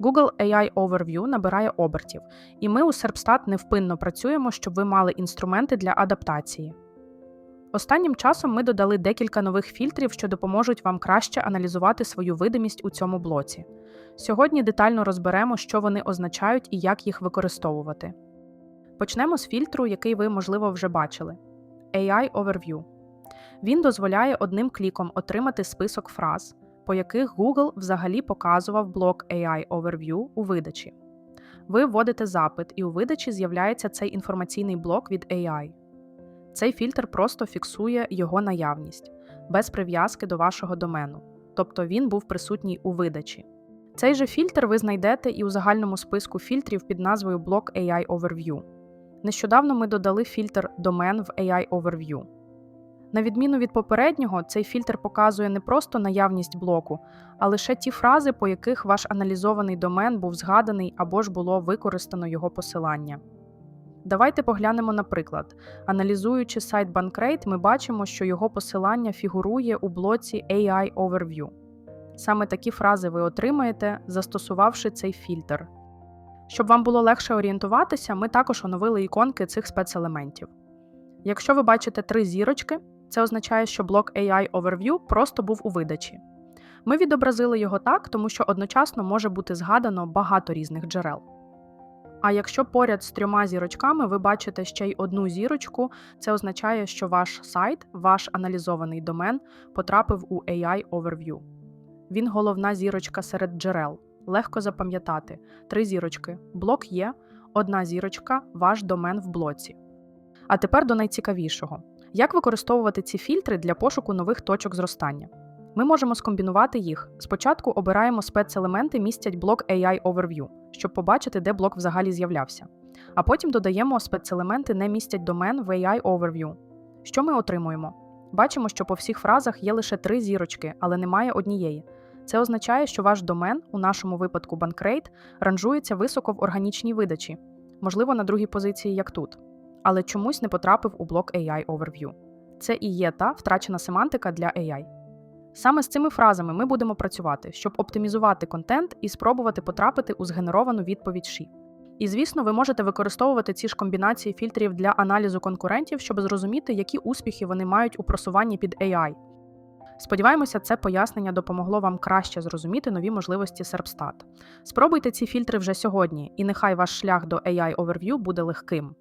Google AI Overview набирає обертів, і ми у Serpstat невпинно працюємо, щоб ви мали інструменти для адаптації. Останнім часом ми додали декілька нових фільтрів, що допоможуть вам краще аналізувати свою видимість у цьому блоці. Сьогодні детально розберемо, що вони означають і як їх використовувати. Почнемо з фільтру, який ви, можливо, вже бачили AI Overview. Він дозволяє одним кліком отримати список фраз, по яких Google взагалі показував блок AI Overview у видачі. Ви вводите запит, і у видачі з'являється цей інформаційний блок від AI. Цей фільтр просто фіксує його наявність без прив'язки до вашого домену, тобто він був присутній у видачі. Цей же фільтр ви знайдете і у загальному списку фільтрів під назвою блок AI Overview. Нещодавно ми додали фільтр домен в AI Overview. На відміну від попереднього, цей фільтр показує не просто наявність блоку, а лише ті фрази, по яких ваш аналізований домен був згаданий або ж було використано його посилання. Давайте поглянемо на приклад. Аналізуючи сайт Bankrate, ми бачимо, що його посилання фігурує у блоці AI Overview. Саме такі фрази ви отримаєте, застосувавши цей фільтр. Щоб вам було легше орієнтуватися, ми також оновили іконки цих спецелементів. Якщо ви бачите три зірочки, це означає, що блок AI Overview просто був у видачі. Ми відобразили його так, тому що одночасно може бути згадано багато різних джерел. А якщо поряд з трьома зірочками ви бачите ще й одну зірочку, це означає, що ваш сайт, ваш аналізований домен потрапив у AI Overview. Він головна зірочка серед джерел. Легко запам'ятати: три зірочки, блок є, одна зірочка, ваш домен в блоці. А тепер до найцікавішого: як використовувати ці фільтри для пошуку нових точок зростання? Ми можемо скомбінувати їх. Спочатку обираємо спецелементи містять блок AI Overview, щоб побачити, де блок взагалі з'являвся. А потім додаємо спецелементи не містять домен в AI Overview. Що ми отримуємо? Бачимо, що по всіх фразах є лише три зірочки, але немає однієї. Це означає, що ваш домен, у нашому випадку Bankrate, ранжується високо в органічній видачі, можливо, на другій позиції, як тут, але чомусь не потрапив у блок AI Overview. Це і є та втрачена семантика для AI. Саме з цими фразами ми будемо працювати, щоб оптимізувати контент і спробувати потрапити у згенеровану відповідь Ші. І, звісно, ви можете використовувати ці ж комбінації фільтрів для аналізу конкурентів, щоб зрозуміти, які успіхи вони мають у просуванні під AI. Сподіваємося, це пояснення допомогло вам краще зрозуміти нові можливості Serpstat. Спробуйте ці фільтри вже сьогодні, і нехай ваш шлях до AI Overview буде легким.